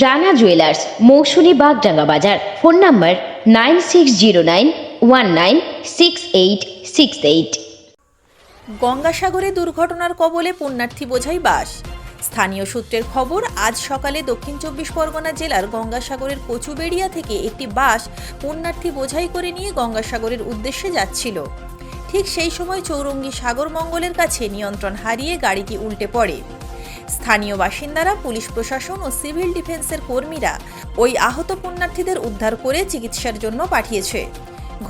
Rana jewellers, Mousumi Bagdanga বাজার। Phone number nine six zero nine one nine six eight six eight. গঙ্গাসাগরে দুর্ঘটনার কবলে পুণ্যার্থী বোঝাই বাস। স্থানীয় সূত্রের খবর, আজ সকালে দক্ষিণ চব্বিশ পরগনা জেলার গঙ্গাসাগরের কচুবেড়িয়া থেকে একটি বাস পুণ্যার্থী বোঝাই করে নিয়ে গঙ্গাসাগরের উদ্দেশ্যে যাচ্ছিল। ঠিক সেই সময় চৌরঙ্গী সাগর মঙ্গলের কাছে নিয়ন্ত্রণ হারিয়ে গাড়িটি উল্টে পড়ে। স্থানীয় বাসিন্দারা, পুলিশ প্রশাসন ও সিভিল ডিফেন্সের কর্মীরা ওই আহত পুণ্যার্থীদের উদ্ধার করে চিকিৎসার জন্য পাঠিয়েছে।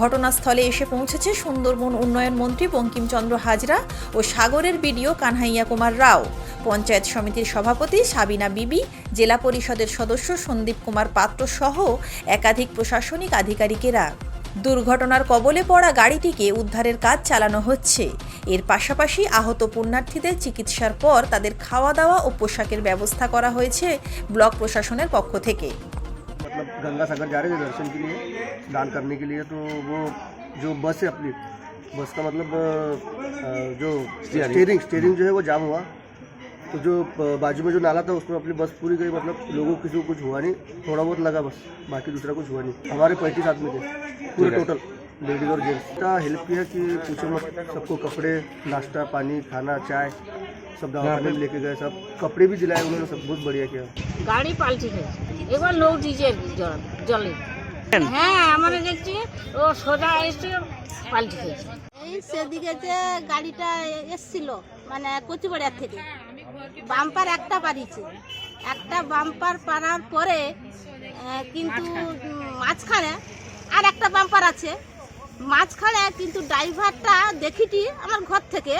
ঘটনাস্থলে এসে পৌঁছেছে সুন্দরবন উন্নয়ন মন্ত্রী বঙ্কিমচন্দ্র হাজরা ও সাগরের বিডিও কানহাইয়া কুমার রাও। পঞ্চায়েত সমিতির সভাপতি সাবিনা বিবি, জেলা পরিষদের সদস্য সন্দীপ কুমার পাত্র সহ একাধিক প্রশাসনিক আধিকারিকেরা। দুর্ঘটনার কবলে পড়া গাড়িটিকে উদ্ধারের কাজ চালানো হচ্ছে। এর পাশাপাশি আহত পুণ্যার্থীদের চিকিৎসার পর তাদের খাওয়া দাওয়া ও পোশাকের ব্যবস্থা করা হয়েছে ব্লক প্রশাসনের পক্ষ থেকে मतलब गंगा सागर जा रहे थे दर्शन के लिए स्नान करने के लिए तो वो जो बस है अपनी बस का मतलब अ, जो स्टेयरिंग स्टेयरिंग जो है वो जाम हुआ तो जो अ, बाजू में जो नाला था उसमें अपनी बस पूरी गई मतलब लोगों को किसी को कुछ हुआ नहीं थोड़ा बहुत लगा बस बाकी दूसरा कुछ हुआ नहीं हमारे पैंतीस आदमी थे पूरे टोटल लेडीज और जेंट्स का हेल्प किया कि पूछो मत सबको कपड़े नाश्ता पानी खाना चाय सब दवाखाने में लेके गए सब कपड़े भी दिलाए उन्होंने सब बहुत बढ़िया किया গাড়ি পাল্টি হয়েছে এবার লোক ডিজেল জল জলে হ্যাঁ আমরা দেখছি ও সোজা এসে পাল্টি হয়েছে এই সেদিকে যে গাড়িটা এসছিল মানে কচুবাড়িয়ার থেকে বাম্পার একটা পারিছে একটা বাম্পার পারার পরে আহ, কিন্তু উম, মাঝখানে আর একটা বাম্পার আছে মাঝখানে কিন্তু ড্রাইভারটা দেখিটি আমার ঘর থেকে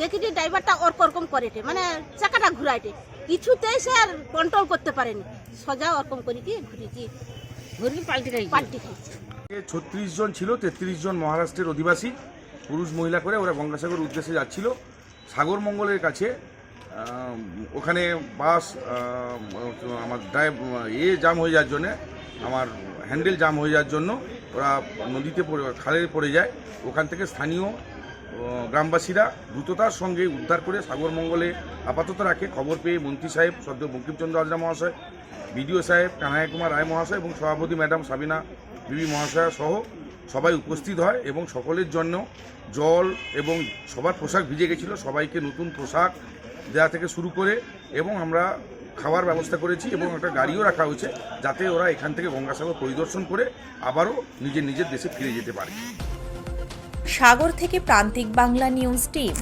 দেখিটি ড্রাইভারটা ওরকম ওরকম করেটে মানে চাকাটা ঘুরাইটে। কিছুতেই সে আর কন্ট্রোল করতে পারেনি। সোজা ওরকম করে কি ঘুরিয়েছি ঘুরি পাল্টি পাল্টি খাইছে। ছত্রিশ জন ছিল তেত্রিশ জন মহারাষ্ট্রের অধিবাসী পুরুষ মহিলা করে ওরা গঙ্গাসাগর উদ্দেশ্যে যাচ্ছিল। সাগর মঙ্গলের কাছে ওখানে বাস আমার ড্রাইভ এ জাম হয়ে যাওয়ার জন্যে আমার হ্যান্ডেল জাম হয়ে যাওয়ার জন্য ওরা নদীতে পড়ে, খালে পড়ে যায়। ওখান থেকে স্থানীয় গ্রামবাসীরা দ্রুততার সঙ্গে উদ্ধার করে সাগর মঙ্গলে আপাতত রাখে। খবর পেয়ে মন্ত্রী সাহেব, সদ্য বঙ্কিমচন্দ্র হাজরা মহাশয়, বিডিও সাহেব, কানাইয়া কুমার রায় মহাশয় এবং সভাপতি ম্যাডাম সাবিনা বিবি মহাশয়া সহ সবাই উপস্থিত হয় এবং সকলের জন্য জল এবং সবার পোশাক ভিজে গেছিল। সবাইকে নতুন পোশাক দেওয়া থেকে শুরু করে এবং আমরা খাওয়ার ব্যবস্থা করেছি এবং একটা গাড়িও রাখা হয়েছে যাতে ওরা এখান থেকে গঙ্গাসাগর পরিদর্শন করে আবারও নিজের নিজের দেশে ফিরে যেতে পারে। সাগর থেকে প্রান্তিক বাংলা নিউজ টিম।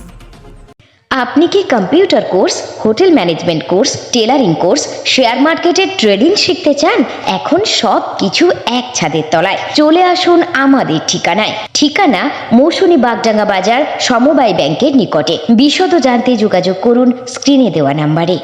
আপনি কি computer course hotel management course tailoring course share মার্কেটের ট্রেডিং শিখতে চান? এখন সব কিছু এক ছাদের তলায়। চলে আসুন আমাদের ঠিকানায়। ঠিকানা মৌসুমী বাগডাঙ্গা বাজার সমবায় ব্যাংকের নিকটে। বিশদ জানতে যোগাযোগ করুন স্ক্রিনে দেওয়া নাম্বারে।